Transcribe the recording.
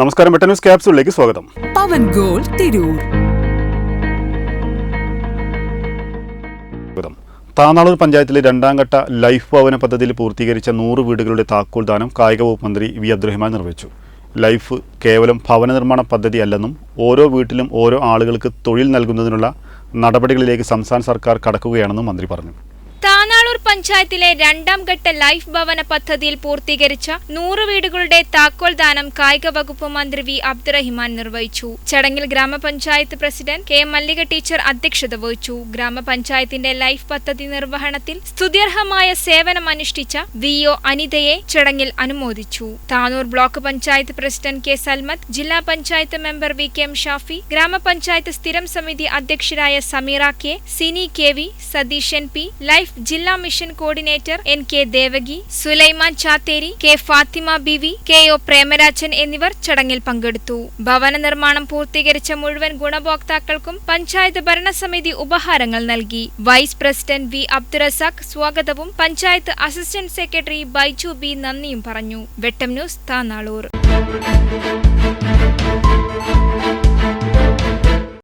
നമസ്കാരം. ബെട്ട ന്യൂസ് ക്യാപ്സൂളിലേക്ക് സ്വാഗതം. പവൻ ഗോൾ തിരൂർ. സ്വാഗതം. താനാളൂർ പഞ്ചായത്തിലെ രണ്ടാം ഘട്ട ലൈഫ് ഭവന പദ്ധതിയിൽ പൂർത്തീകരിച്ച നൂറ് വീടുകളുടെ താക്കോൽ ദാനം കായിക വകുപ്പ് മന്ത്രി വി അബ്ദുറഹ്മാൻ നിർവഹിച്ചു. ലൈഫ് കേവലം ഭവന നിർമ്മാണ പദ്ധതി അല്ലെന്നും ഓരോ വീട്ടിലും ഓരോ ആളുകൾക്ക് തൊഴിൽ നൽകുന്നതിനുള്ള നടപടികളിലേക്ക് സംസ്ഥാന സർക്കാർ കടക്കുകയാണെന്നും മന്ത്രി പറഞ്ഞു. പഞ്ചായത്തിലെ രണ്ടാം ഘട്ട ലൈഫ് ഭവന പദ്ധതിയിൽ പൂർത്തീകരിച്ച നൂറ് വീടുകളുടെ താക്കോൽ ദാനം കായിക വകുപ്പ് മന്ത്രി വി അബ്ദുറഹിമാൻ നിർവഹിച്ചു. ചടങ്ങിൽ ഗ്രാമപഞ്ചായത്ത് പ്രസിഡന്റ് കെ മല്ലിക ടീച്ചർ അധ്യക്ഷത വഹിച്ചു. ഗ്രാമപഞ്ചായത്തിന്റെ ലൈഫ് പദ്ധതി നിർവഹണത്തിൽ സ്തുത്യർഹമായ സേവനം അനുഷ്ഠിച്ച വി ഒ അനിതയെ ചടങ്ങിൽ അനുമോദിച്ചു. Tanur block panchayat president K Salmath ജില്ലാ panchayat member V K M Shafi ഗ്രാമപഞ്ചായത്ത് സ്ഥിരം സമിതി അധ്യക്ഷരായ Sameera K Sini K V Satheesan P life ജില്ലാ mission coordinator N K Devaki Sulaiman Chatheri K Fathima Beevi K O Premarajan എന്നിവർ ചടങ്ങിൽ പങ്കെടുത്തു. ഭവന നിർമ്മാണം പൂർത്തീകരിച്ച മുഴുവൻ ഗുണഭോക്താക്കൾക്കും പഞ്ചായത്ത് ഭരണസമിതി ഉപഹാരങ്ങൾ നൽകി. വൈസ് പ്രസിഡന്റ് വി അബ്ദുറസാഖ് സ്വാഗതവും panchayat assistant secretary Baiju B നന്ദിയും പറഞ്ഞു. വെട്ടം ന്യൂസ് താനാളൂർ.